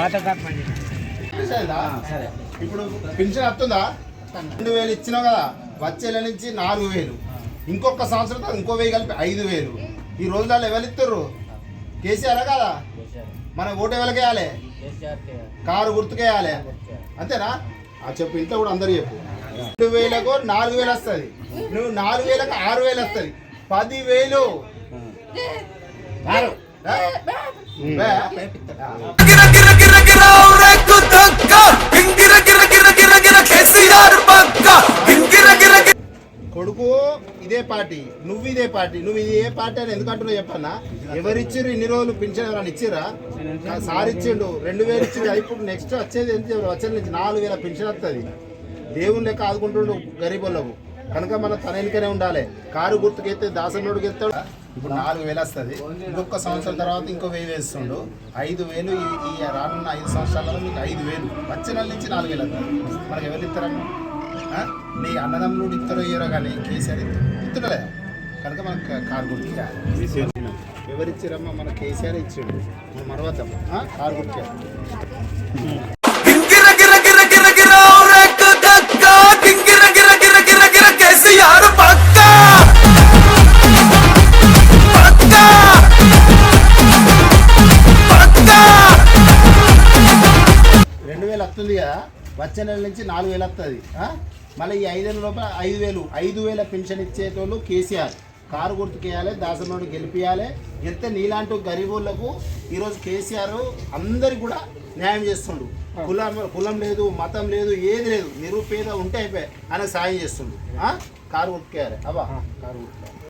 పాత అయిందా? ఇప్పుడు పెన్షన్ వస్తుందా? రెండు వేలు ఇచ్చినావు కదా వచ్చే నెల నుంచి నాలుగు వేలు. ఇంకొక సంవత్సరం ఇంకో వెయ్యి కలిపి ఐదు వేలు. ఈ రోజులలో ఎవరు ఇస్తారు కేసీఆర్ కదా? మన ఓటు ఎవరికి వేయాలి? కారు గుర్తుకేయాలి అంతేనా? ఆ చెప్పు ఇంట్లో కూడా అందరు చెప్పు. రెండు వేలకు నాలుగు వేలు వస్తుంది. నువ్వు నాలుగు వేలకు ఆరు వేలు వస్తుంది. పది కొడుకు ఇదే పార్టీ నువ్వు ఇదే పార్టీ నువ్వు ఇది ఏ పార్టీ అని ఎందుకంటున్నావు చెప్పన్నా? ఎవరిచ్చిరు ఇన్ని రోజులు పింఛన్ ఎవరైనా ఇచ్చిర్రా? సార్ ఇచ్చిండు రెండు వేలు ఇచ్చిండు ఇప్పుడు నెక్స్ట్ వచ్చేది ఎంత వచ్చేది నుంచి నాలుగు వేల పింఛన్ వస్తుంది దేవుని లెక్క ఆదుకుంటుండు గరీబులకు కనుక మనం తన ఎన్నికనే ఉండాలి. కారు గుర్తుకెత్తే దాసనోడికి ఎత్తాడు. ఇప్పుడు నాలుగు వేలు వస్తుంది. ఇంకొక సంవత్సరం తర్వాత ఇంకో వెయ్యి వేస్తుండు. ఐదు వేలు ఈ రానున్న ఐదు సంవత్సరాలలో మీకు ఐదు వేలు. వచ్చే నెల నుంచి నాలుగు వేలు వస్తుంది. మనకి ఎవరు ఇస్తారమ్మా నీ అన్నదమ్ములు ఇద్దరు ఇయ్యరో కానీ కేసీఆర్ ఇస్తుండలే కనుక మనకు కారు గుర్తు ఎవరిచ్చారమ్మా? మన కేసీఆర్ ఇచ్చిండు. మనం మరవద్దాం కారు గుర్తు వస్తుంది కదా వచ్చే నెల నుంచి నాలుగు వేలు వస్తుంది మళ్ళీ ఈ ఐదేళ్ళ లోపల ఐదు వేలు. ఐదు వేల పెన్షన్ ఇచ్చేటోళ్ళు కేసీఆర్. కారు గుర్తుకేయాలి దాసనోడు గెలిపియాలి. గెలిస్తే నీలాంటి గరీబులకు ఈరోజు కేసీఆర్ అందరికి కూడా న్యాయం చేస్తుండు. కులం కులం లేదు మతం లేదు ఏది లేదు. నిరుపేద ఉంటే అయిపోయి ఆయన సాయం చేస్తుండు? కారు గుర్తుకేయాలి. అబ్బా కారు గుర్తుకేయాలి.